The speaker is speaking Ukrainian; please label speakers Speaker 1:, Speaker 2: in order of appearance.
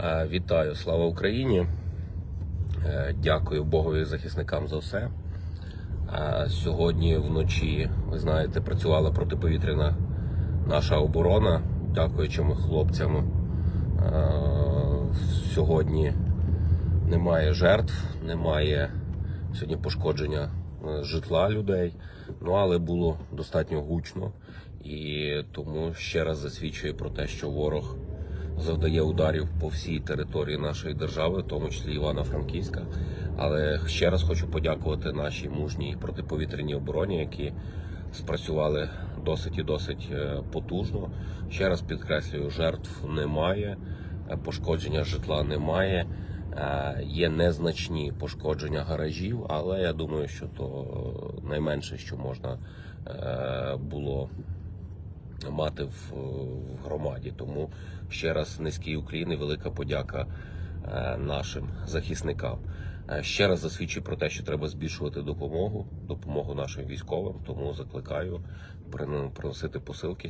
Speaker 1: Е, Вітаю, слава Україні! Е, Дякую Богові захисникам за все. Е, Сьогодні вночі, ви знаєте, працювала протиповітряна наша оборона. Дякуючи хлопцям. Сьогодні немає жертв, немає сьогодні пошкодження житла людей. Ну але було достатньо гучно і тому ще раз засвідчує про те, що ворог завдає ударів по всій території нашої держави, в тому числі Івано-Франківська. Але ще раз хочу подякувати нашій мужній протиповітряній обороні, які спрацювали досить і досить е, потужно. Ще раз підкреслюю, жертв немає, е, пошкодження житла немає. Е, Є незначні пошкодження гаражів, але я думаю, що то найменше, що можна було мати в, в громаді. Тому ще раз низький Україні, велика подяка е, нашим захисникам. Е, Ще раз засвідчую про те, що треба збільшувати допомогу, допомогу нашим військовим. Тому закликаю прин- приносити посилки.